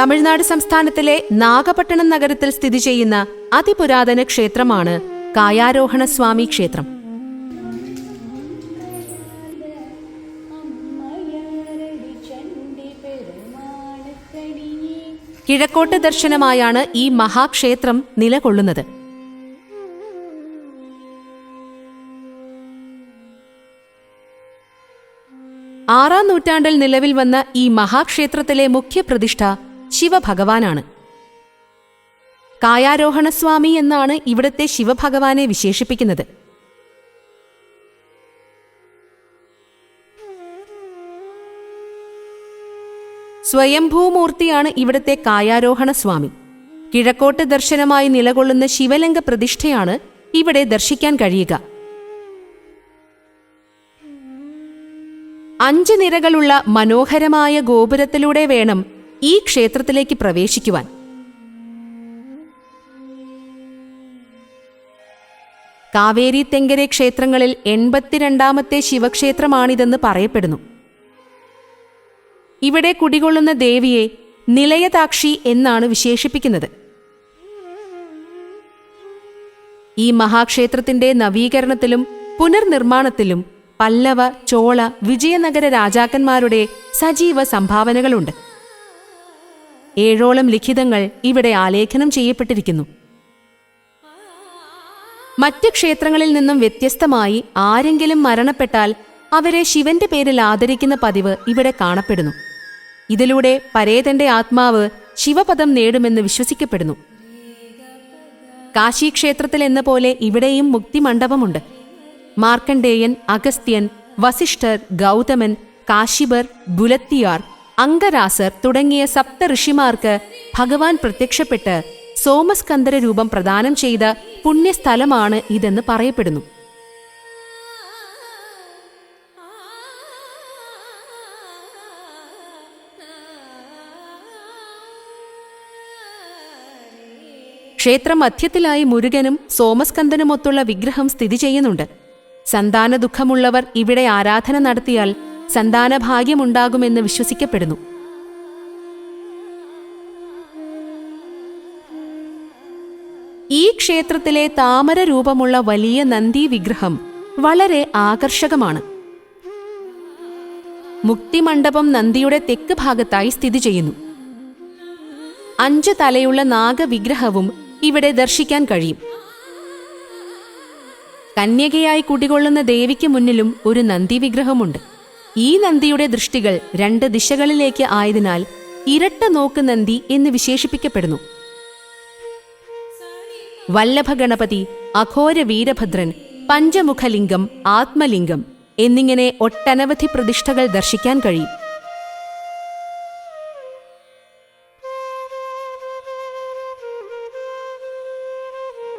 തമിഴ്നാട് സംസ്ഥാനത്തിലെ നാഗപട്ടണം നഗരത്തിൽ സ്ഥിതി ചെയ്യുന്ന അതിപുരാതന ക്ഷേത്രമാണ് കായാരോഹണ സ്വാമി ക്ഷേത്രം. കിഴക്കോട്ട് ദർശനമായാണ് ഈ മഹാക്ഷേത്രം നിലകൊള്ളുന്നത്. ആറാം നൂറ്റാണ്ടിൽ നിലവിൽ വന്ന ഈ മഹാക്ഷേത്രത്തിലെ മുഖ്യപ്രതിഷ്ഠ ശിവഭഗവാനാണ്. കായാരോഹണസ്വാമി എന്നാണ് ഇവിടത്തെ ശിവഭഗവാനെ വിശേഷിപ്പിക്കുന്നത്. സ്വയംഭൂമൂർത്തിയാണ് ഇവിടത്തെ കായാരോഹണ സ്വാമി കിഴക്കോട്ട് ദർശനമായി നിലകൊള്ളുന്ന ശിവലിംഗ പ്രതിഷ്ഠയാണ് ഇവിടെ ദർശിക്കാൻ കഴിയുക. അഞ്ച് നിരകളുള്ള മനോഹരമായ ഗോപുരത്തിലൂടെ വേണം ഈ ക്ഷേത്രത്തിലേക്ക് പ്രവേശിക്കുവാൻ. കാവേരി തെങ്കരെ ക്ഷേത്രങ്ങളിൽ എൺപത്തിരണ്ടാമത്തെ ശിവക്ഷേത്രമാണിതെന്ന് പറയപ്പെടുന്നു. ഇവിടെ കുടികൊള്ളുന്ന ദേവിയെ നിലയതാക്ഷി എന്നാണ് വിശേഷിപ്പിക്കുന്നത്. ഈ മഹാക്ഷേത്രത്തിന്റെ നവീകരണത്തിലും പുനർനിർമ്മാണത്തിലും പല്ലവ ചോള വിജയനഗര രാജാക്കന്മാരുടെ സജീവ സംഭാവനകളുണ്ട്. ഏഴോളം ലിഖിതങ്ങൾ ഇവിടെ ആലേഖനം ചെയ്യപ്പെട്ടിരിക്കുന്നു. മറ്റ് ക്ഷേത്രങ്ങളിൽ നിന്നും വ്യത്യസ്തമായി ആരെങ്കിലും മരണപ്പെട്ടാൽ അവരെ ശിവന്റെ പേരിൽ ആദരിക്കുന്ന പതിവ് ഇവിടെ കാണപ്പെടുന്നു. ഇതിലൂടെ പരേതന്റെ ആത്മാവ് ശിവപദം നേടുമെന്ന് വിശ്വസിക്കപ്പെടുന്നു. കാശി ക്ഷേത്രത്തിൽ എന്ന പോലെ ഇവിടെയും മുക്തിമണ്ഡപമുണ്ട്. മാർക്കണ്ഡേയൻ അഗസ്ത്യൻ വസിഷ്ഠർ ഗൗതമൻ കാശിബർ ബുലത്തിയാർ അംഗരാസർ തുടങ്ങിയ സപ്ത ഋഷിമാർക്ക് ഭഗവാൻ പ്രത്യക്ഷപ്പെട്ട് സോമസ്കന്ദര രൂപം പ്രദാനം ചെയ്ത പുണ്യസ്ഥലമാണ് ഇതെന്ന് പറയപ്പെടുന്നു. ക്ഷേത്രമധ്യത്തിലായി മുരുകനും സോമസ്കന്ദനുമൊത്തുള്ള വിഗ്രഹം സ്ഥിതി ചെയ്യുന്നുണ്ട്. സന്താന ദുഃഖമുള്ളവർ ഇവിടെ ആരാധന നടത്തിയാൽ സന്താനഭാഗ്യമുണ്ടാകുമെന്ന് വിശ്വസിക്കപ്പെടുന്നു. ഈ ക്ഷേത്രത്തിലെ താമര രൂപമുള്ള വലിയ നന്ദി വിഗ്രഹം വളരെ ആകർഷകമാണ്. മുക്തിമണ്ഡപം നന്ദിയുടെ തെക്ക് ഭാഗത്തായി സ്ഥിതി ചെയ്യുന്നു. അഞ്ച് തലയുള്ള നാഗവിഗ്രഹവും ഇവിടെ ദർശിക്കാൻ കഴിയും. കന്യകയായി കുടികൊള്ളുന്ന ദേവിക്ക് മുന്നിലും ഒരു നന്ദി വിഗ്രഹമുണ്ട് ഈ നന്ദിയുടെ ദൃഷ്ടികൾ രണ്ട് ദിശകളിലേക്ക് ആയതിനാൽ ഇരട്ട നോക്ക് നന്ദി എന്ന് വിശേഷിപ്പിക്കപ്പെടുന്നു. വല്ലഭ ഗണപതി അഘോര വീരഭദ്രൻ പഞ്ചമുഖലിംഗം ആത്മലിംഗം എന്നിങ്ങനെ ഒട്ടനവധി പ്രതിഷ്ഠകൾ ദർശിക്കാൻ കഴിയും.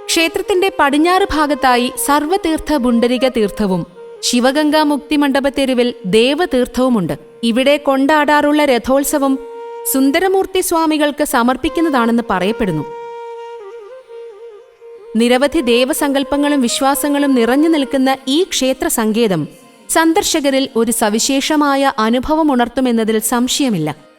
ക്ഷേത്രത്തിന്റെ പടിഞ്ഞാറ് ഭാഗത്തായി സർവതീർത്ഥ ബുണ്ടരിക തീർത്ഥവും ശിവഗംഗാ മുക്തി മണ്ഡപ തെരുവിൽ ദേവതീർത്ഥവുമുണ്ട്. ഇവിടെ കൊണ്ടാടാറുള്ള രഥോത്സവം സുന്ദരമൂർത്തി സ്വാമികൾക്ക് സമർപ്പിക്കുന്നതാണെന്ന് പറയപ്പെടുന്നു. നിരവധി ദേവസങ്കല്പങ്ങളും വിശ്വാസങ്ങളും നിറഞ്ഞു നിൽക്കുന്ന ഈ ക്ഷേത്ര സങ്കേതം സന്ദർശകരിൽ ഒരു സവിശേഷമായ അനുഭവമുണർത്തുമെന്നതിൽ സംശയമില്ല.